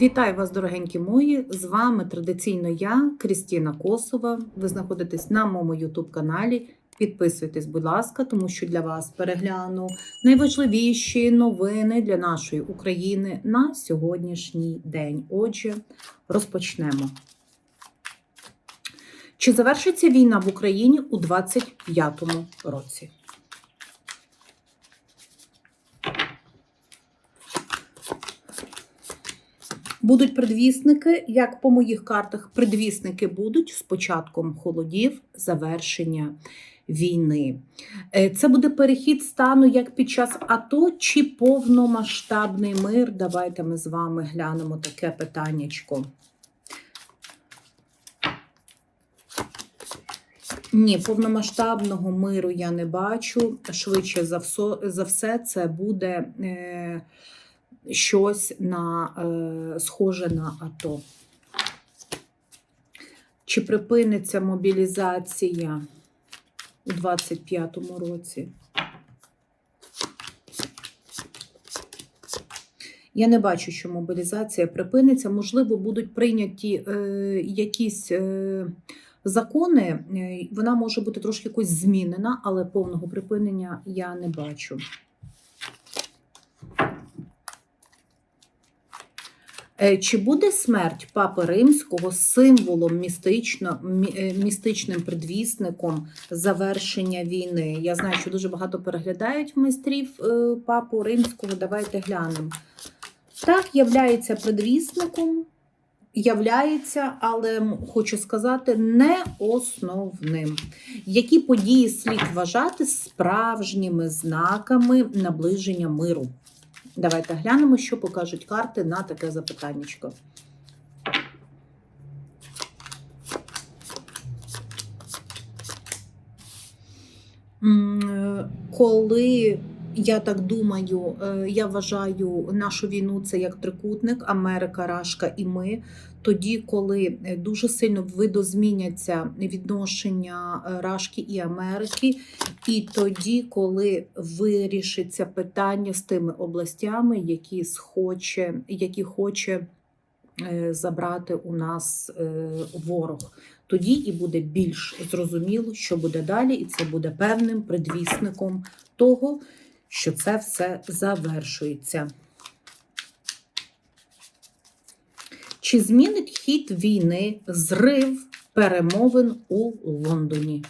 Вітаю вас, дорогенькі мої! З вами традиційно я, Крістіна Косова. Ви знаходитесь на моєму YouTube каналі. Підписуйтесь, будь ласка, тому що для вас перегляну найважливіші новини для нашої України на сьогоднішній день. Отже, розпочнемо. Чи завершиться війна в Україні у 2025 році? Будуть предвісники, як по моїх картах, предвісники будуть з початком холодів завершення війни. Е, Це буде перехід стану як під час АТО чи повномасштабний мир. Давайте ми з вами глянемо таке питаннячко. Ні, повномасштабного миру я не бачу. Швидше за все, це буде е, щось на, е, схоже на АТО. Чи припиниться мобілізація у 25-му році? Я не бачу, що мобілізація припиниться. Можливо, будуть прийняті е, якісь е, закони. Е, Вона може бути трошки якось змінена, але повного припинення я не бачу. Чи буде смерть Папи Римського символом містично, е, містичним предвісником завершення війни? Я знаю, що дуже багато переглядають майстрів е, Папу Римського. Давайте глянемо. Так, являється предвісником, являється, але хочу сказати, не основним. Які події слід вважати справжніми знаками наближення миру? Давайте глянемо, що покажуть карти на таке запитаннячко. Е, Коли я так думаю, е, я вважаю нашу війну це як трикутник Америка, Рашка і ми. Тоді, коли е, дуже сильно видозміняться відношення е, Рашки і Америки, і тоді, коли вирішиться питання з тими областями, які схоче, які хоче забрати у нас ворог, тоді і буде більш зрозуміло, що буде далі, і це буде певним предвісником того, що це все завершується. Чи змінить хід війни зрив перемовин у Лондоні?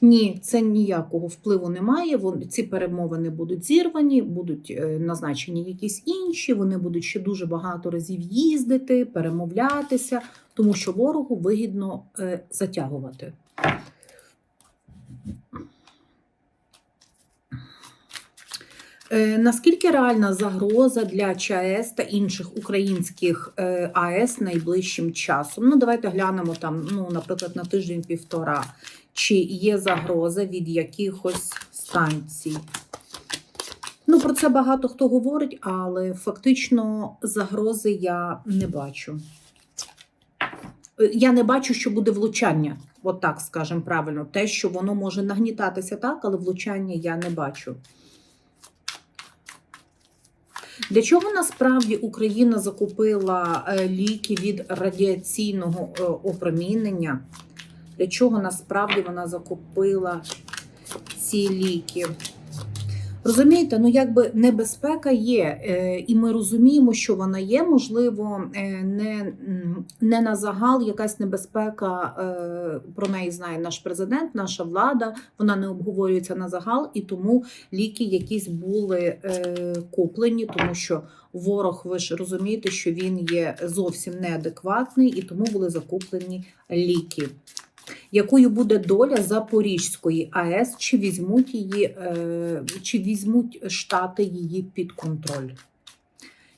Ні, це ніякого впливу немає. Ці перемовини будуть зірвані, будуть е, назначені якісь інші. Вони будуть ще дуже багато разів їздити, перемовлятися, тому що ворогу вигідно е, затягувати. Наскільки реальна загроза для ЧАЕС та інших українських е, АЕС найближчим часом? Ну, давайте глянемо там, ну, наприклад, на тиждень-півтора. Чи є загроза від якихось станцій? Ну, про це багато хто говорить, але фактично загрози я не бачу. Е, Я не бачу, що буде влучання, от так скажемо правильно. Те, що воно може нагнітатися так, але влучання я не бачу. Для чого насправді Україна закупила е, ліки від радіаційного е, опромінення? Для чого насправді вона закупила ці ліки? Розумієте, ну якби небезпека є, е, і ми розуміємо, що вона є. Можливо, е, не, не на загал якась небезпека е, про неї знає наш президент, наша влада. Вона не обговорюється на загал, і тому ліки якісь були куплені, тому що ворог, ви ж розумієте, що він є зовсім неадекватний, і тому були закуплені ліки. Якою буде доля Запорізької АЕС, чи візьмуть її, е, чи візьмуть штати її під контроль?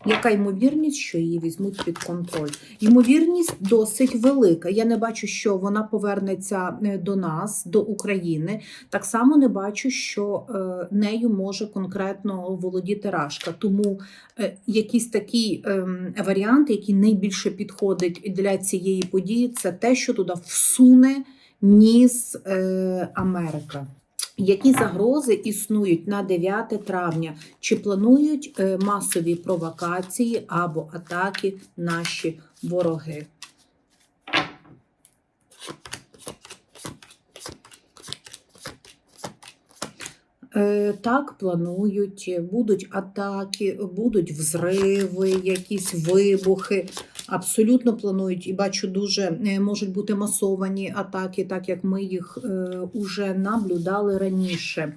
Яка ймовірність, що її візьмуть під контроль? Ймовірність досить велика. Я не бачу, що вона повернеться е, до нас, до України. Так само не бачу, що е, нею може конкретно володіти Рашка. Тому е, якийсь такий ем, варіант, який найбільше підходить для цієї події, це те, що туди всуне ніс Америка. Які загрози існують на 9 травня? Чи планують е, масові провокації або атаки наші вороги? Е, Так, планують, будуть атаки, будуть взриви, якісь вибухи. Абсолютно планують і бачу, дуже е, можуть бути масовані атаки, так як ми їх е, уже наблюдали раніше.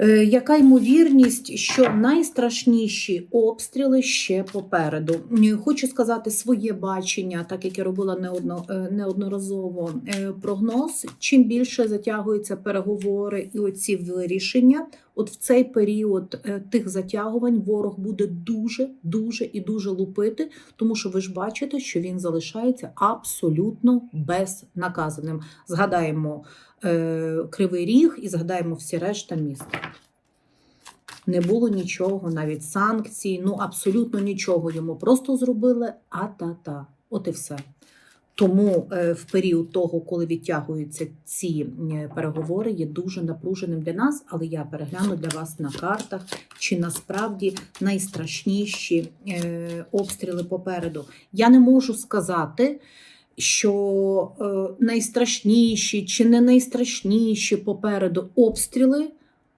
Е, Яка ймовірність, що найстрашніші обстріли ще попереду? Хочу сказати своє бачення, так як я робила неодно, е, неодноразово е, прогноз. Чим більше затягуються переговори і оці вирішення, от в цей період тих затягувань ворог буде дуже, дуже і дуже лупити, тому що ви ж бачите, що він залишається абсолютно безнаказаним. Згадаємо Кривий Ріг і згадаємо всі решта міст. Не було нічого, навіть санкцій, ну абсолютно нічого йому. Просто зробили а-та-та. От і все. Тому е, в період того, коли відтягуються ці е, переговори, є дуже напруженим для нас, але я перегляну для вас на картах, чи насправді найстрашніші е, обстріли попереду. Я не можу сказати, що е, найстрашніші чи не найстрашніші попереду обстріли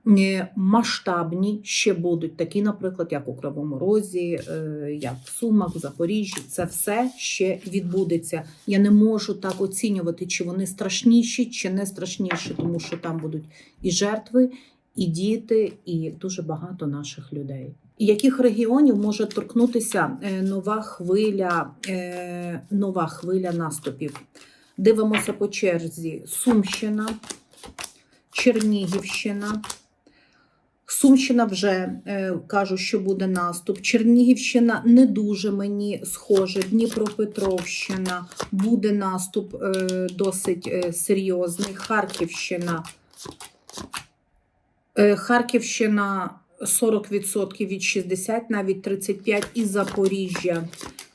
е, масштабні ще будуть, такі, наприклад, як у Кривому Розі, е, як в Сумах, в Запоріжжі. Це все ще відбудеться. Я не можу так оцінювати, чи вони страшніші, чи не страшніші, тому що там будуть і жертви, і діти, і дуже багато наших людей. Яких регіонів може торкнутися е, нова хвиля, е, нова хвиля наступів? Дивимося по черзі: Сумщина, Чернігівщина. Сумщина вже е, кажу, що буде наступ. Чернігівщина не дуже мені схоже. Дніпропетровщина буде наступ досить серйозний. Харківщина. Харківщина 40% від 60, навіть 35 і Запоріжжя.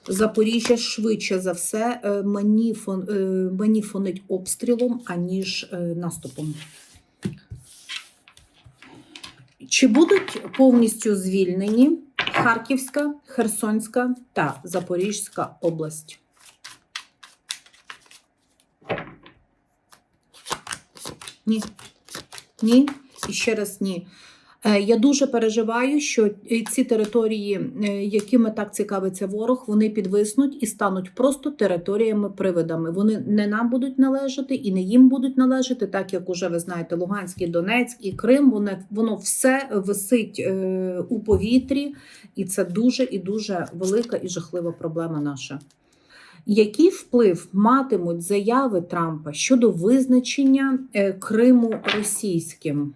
Запоріжжя швидше за все е, мені, фон, е, мені фонить обстрілом, аніж е, наступом. Чи будуть повністю звільнені Харківська, Херсонська та Запорізька область? Ні. Ні. І ще раз ні. Е, Я дуже переживаю, що ці території, е, якими так цікавиться ворог, вони підвиснуть і стануть просто територіями-привидами. Вони не нам будуть належати і не їм будуть належати, так як уже ви знаєте, Луганський, Донецький, Крим, воно, воно все висить е, у повітрі, і це дуже і дуже велика і жахлива проблема наша. Який вплив матимуть заяви Трампа щодо визначення е, Криму російським?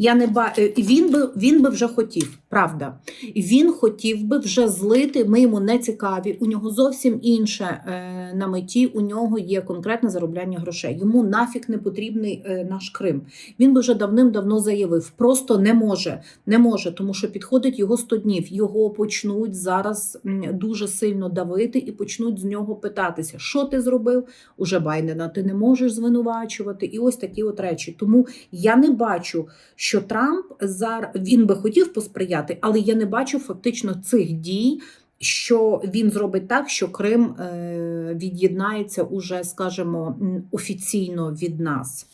Я не ба... е, він би він би вже хотів, правда. Він хотів би вже злити. Ми йому не цікаві. У нього зовсім інше е, на меті. У нього є конкретне заробляння грошей. Йому нафіг не потрібний е, наш Крим. Він би вже давним-давно заявив. Просто не може, не може, тому що підходить його 100 днів. Його почнуть зараз дуже сильно давити і почнуть з нього питатися, що ти зробив? Уже Байдена ти не можеш звинувачувати. І ось такі от речі. Тому я не бачу що Трамп зараз він би хотів посприяти, але я не бачу фактично цих дій, що він зробить так, що Крим е, від'єднається уже, скажімо, офіційно від нас.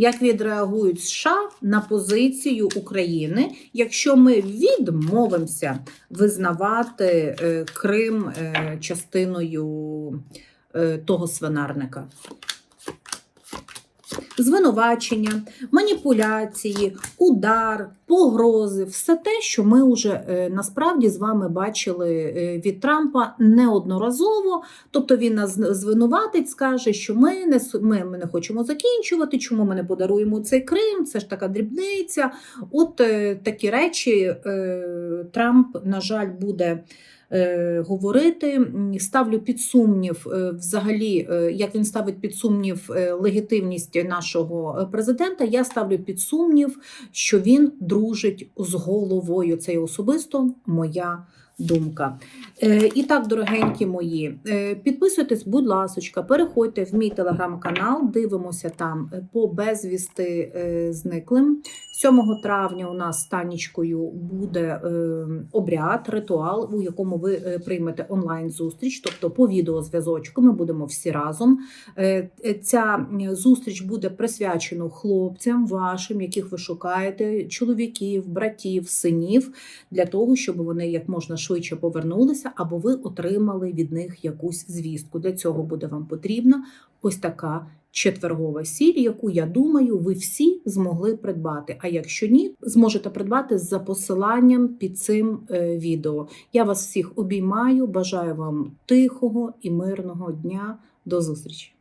Як відреагують США на позицію України, якщо ми відмовимося визнавати е, Крим е, частиною того свинарника? Звинувачення, маніпуляції, удар, погрози все те, що ми вже е, насправді з вами бачили е, від Трампа неодноразово. Тобто він нас звинуватить, скаже, що ми не ми, ми не хочемо закінчувати, чому ми не подаруємо цей Крим, це ж така дрібниця. От е, такі речі е, Трамп, на жаль, буде е, говорити. Ставлю під сумнів, е, взагалі, е, як він ставить під сумнів е, легітимність нашого е, президента. Я ставлю під сумнів, що він дружить з головою. Це особисто моя думка. Е, І так, дорогенькі мої, е, підписуйтесь, будь ласочка, переходьте в мій телеграм-канал, дивимося там е, по безвісти зниклим. 7 травня у нас з Танечкою буде обряд, ритуал, у якому ви приймете онлайн-зустріч, тобто по відеозв'язочку. Ми будемо всі разом. Ця зустріч буде присвячена хлопцям вашим, яких ви шукаєте, чоловіків, братів, синів, для того, щоб вони як можна швидше повернулися, або ви отримали від них якусь звістку. Для цього буде вам потрібна ось така четвергова сіль, яку я думаю, ви всі змогли придбати. А якщо ні, зможете придбати за посиланням під цим е, відео. Я вас всіх обіймаю, бажаю вам тихого і мирного дня. До зустрічі!